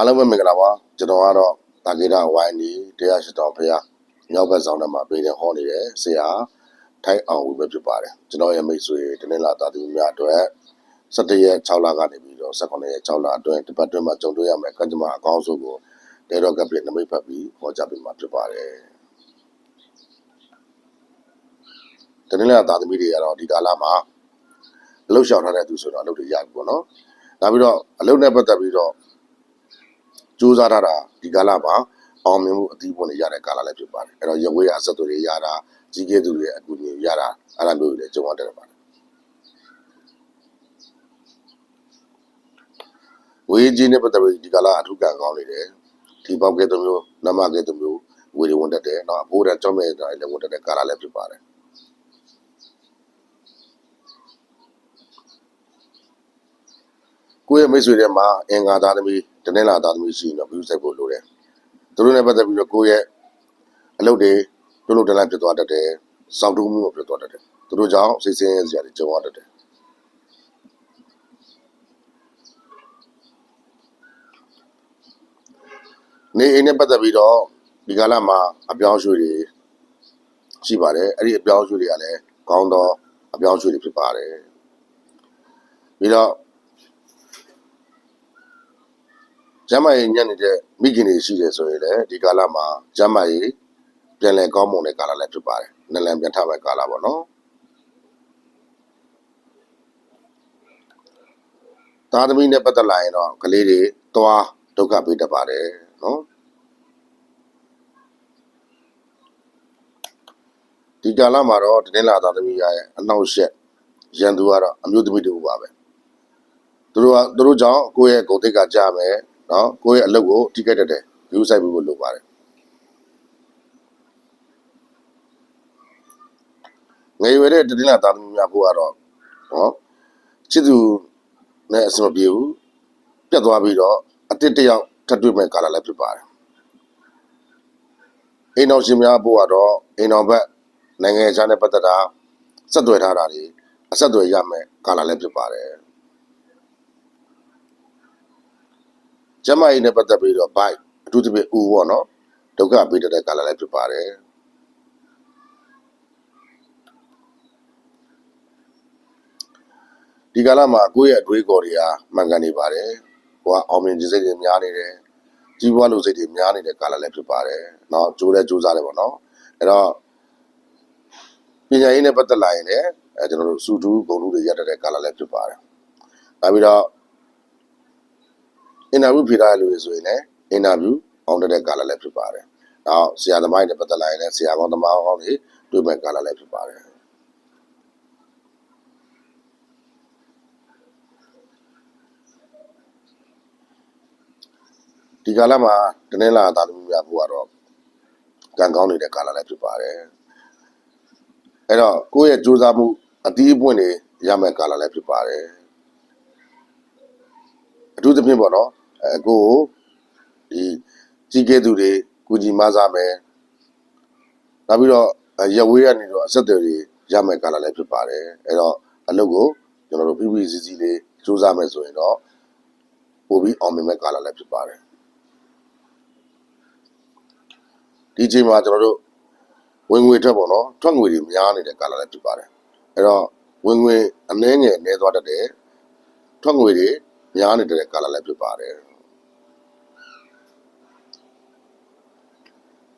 အားလုံးပဲမင်္ဂလာပါကျွန်တော်ကတော့တာဂေတာဝိုင်းဒီတရားရှိတော်ဖရာမြောက်ဘက်ဆောင်ထဲမှာပြည်နေဟောနေတဲ့ဆရာထိုက်အောင်ဝီပဲဖြစ်ပါတယ်ကျွန်တော်ရဲ့မိတ်ဆွေတနင်္လာသားသမီးများအတွက်17ရက်6လကနေပြီးတော့18ရက်6လအတွင်းဒီပတ်တွင်းမှာကြုံတွေ့ရမယ်ကံကြမ္မာအကောင်းဆုံးကိုတေတော့ကပြည့်နမိတ်ဖတ်ပြီးဟောကြားပေးမှာဖြစ်ပါတယ်တနင်္လာသားသမီးတွေကတော့ဒီကာလမှာအလုပ်ရှောင်ထားတဲ့သူဆိုတော့အလုပ်တွေရပြီပေါ့နော်နောက်ပြီးတော့အလုပ်နဲ့ပတ်သက်ပြီးတော့ စူးစမ်းထားတာဒီကာလမှာအောင်မြင်မှုအသီးပွင့်တွေရတဲ့ကာလလည်းဖြစ်ပါတယ်အဲ့တော့ရဝေးရအဆက်အသွယ်တွေရတာကြီးကဲသူတွေရဲ့အကူအညီရတာအဲ့လိုမျိုးတွေလည်းကြုံရတတ်ပါတယ်ဝေးကြီးနဲ့ပတ်သက်ပြီးဒီကာလအထူးကံကောင်းနေတယ်ဒီပေါက်ကဲတစ်မျိုးနမကဲတစ်မျိုးဝေးတွေဝင်တတ်တယ်နော်အဘိုးတန်းကြောင်းမဲ့တာလည်းဝင်တတ်တဲ့ကာလလည်းဖြစ်ပါတယ်ကိုယ့်ရဲ့မိတ်ဆွေတွေမှာအင်္ဂါသားသမီး တနင်္လာသားသမီးရှိရင်တော့ပြုဆိုင်ဖို့လိုတယ်သူတို့နဲ့ပတ်သက်ပြီးတော့ကိုယ့်ရဲ့အလုပ်တွေပြုလုပ်တလန့်ဖြစ်သွားတတ်တယ်စောင့်တူးမှုဖြစ်သွားတတ်တယ်သူတို့ကြောင့်စိတ်ဆင်းရဲစရာတွေကြုံရတတ်တယ်နေအိမ်နဲ့ပတ်သက်ပြီးတော့ဒီကာလမှာအပြောင်းအရွှေ့တွေရှိပါတယ်အဲ့ဒီအပြောင်းအရွှေ့တွေကလည်းကောင်းသောအပြောင်းအရွှေ့တွေဖြစ်ပါတယ်ပြီးတော့ ကျမ်းမာရေးညံ့နေတဲ့မိခင်တွေရှိတယ်ဆိုရင်လည်းဒီကာလမှာကျမ်းမာရေးပြန်လည်ကောင်းမွန်တဲ့ကာလလည်းဖြစ်ပါတယ်။နလန်ပြန်ထမဲ့ကာလပေါ့နော်။သားသမီးနဲ့ပတ်သက်လာရင်တော့ကလေးတွေသွားဒုက္ခပေးတတ်ပါတယ်နော်။ဒီကာလမှာတော့တင်းလာသားသမီးရဲ့အနှောက်အယှက်ရန်သူကတော့အမျိုးသမီးတူပါပဲ။သူတို့ကသူတို့ကြောင့်ကိုယ့်ရဲ့ဂုဏ်သိက္ခာကြမယ် နော်ကိုယ့်ရဲ့အလုပ်ကိုထိခိုက်တတ်တယ်ယူဆိုင်ဖို့လိုပါတယ်ငယ်ရွယ်တဲ့တတိယသားသမီးများဖို့ကတော့နော်ချစ်သူနဲ့အဆင်မပြေဘူးပြတ်သွားပြီးတော့အတစ်တယောက်ထပ်တွေ့မဲ့ကာလလည်းဖြစ်ပါတယ်အိမ်တော်ရှင်များဖို့ကတော့အိမ်တော်ဘက်နိုင်ငံခြားနဲ့ပတ်သက်တာဆက်သွယ်ထားတာတွေအဆက်အသွယ်ရမယ်ကာလလည်းဖြစ်ပါတယ် ကျမကြီးနဲ့ပတ်သက်ပြီးတော့ bike အထူးသဖြင့်ဦးပေါ့နော်ဒုက္ခပေးတတ်တဲ့ကာလလည်းဖြစ်ပါတယ်ဒီကာလမှာကိုယ့်ရဲ့အတွေးခေါ်တွေဟာမှန်ကန်နေပါတယ်ဟိုကအောင်မြင်ခြင်းစိတ်တွေများနေတယ်ကြီးပွားလို့စိတ်တွေများနေတဲ့ကာလလည်းဖြစ်ပါတယ်เนาะကြိုးလဲကြိုးစားတယ်ပေါ့နော်အဲ့တော့ပညာရေးနဲ့ပတ်သက်လာရင်လည်းအဲကျွန်တော်တို့စူတူးဂုံလူတွေရတတ်တဲ့ကာလလည်းဖြစ်ပါတယ်နောက်ပြီးတော့ အင်တာဗျူးဖြေထားတဲ့လူတွေဆိုရင်လည်းအင်တာဗျူးအောင်တဲ့ကာလလည်းဖြစ်ပါတယ်။နောက်ဆရာသမားတွေနဲ့ပတ်သက်လာရင်လည်းဆရာကောင်းသမားကောင်းတွေတွေ့မဲ့ကာလလည်းဖြစ်ပါတယ်။ဒီကာလမှာတနင်္လာသားသမီးများဖို့ကတော့ကံကောင်းနေတဲ့ကာလလည်းဖြစ်ပါတယ်။အဲ့တော့ကိုယ့်ရဲ့ကြိုးစားမှုအတီးအပွင့်တွေရမဲ့ကာလလည်းဖြစ်ပါတယ်။အထူးသဖြင့်ပေါ့နော် အဲကိုကိုဒီကြီးကဲသူတွေကိုကြီးမစားမယ်နောက်ပြီးတော့အဲရဝေးရနေတော့အဆက်အသွယ်တွေရမယ်ကာလလည်းဖြစ်ပါတယ်အဲ့တော့အလုပ်ကိုကျွန်တော်တို့ပြီးပြီးစီစီလေးစူးစမ်းမယ်ဆိုရင်တော့ပို့ပြီးအောင်မြင်မဲ့ကာလလည်းဖြစ်ပါတယ်ဒီချိန်မှာကျွန်တော်တို့ဝင်ငွေထွက်ပေါ့နော်ထွက်ငွေတွေများနေတဲ့ကာလလည်းဖြစ်ပါတယ်အဲ့တော့ဝင်ငွေအနည်းငယ်နည်းသွားတတ်တယ်ထွက်ငွေတွေ များနေတဲ့ကာလလည်းဖြစ်ပါတယ်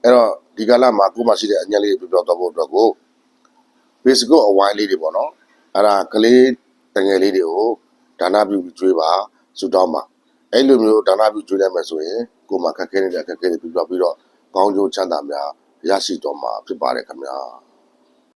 အဲ့တော့ဒီကာလမှာကိုယ်မှရှိတဲ့အညက်လေးတွေပြောပြတော့ဖို့အတွက်ကို basic အဝိုင်းလေးတွေပေါ့နော်အဲ့ဒါကလေးတငယ်လေးတွေကိုဒါနပြုပြီးကျွေးပါဆူတောင်းပါအဲ့လိုမျိုးဒါနပြုကျွေးနိုင်မယ်ဆိုရင်ကိုယ်မှခက်ခဲနေတဲ့ခက်ခဲတွေပြပြပြီးတော့ကောင်းကျိုးချမ်းသာများရရှိတော့မှာဖြစ်ပါတယ်ခင်ဗျာ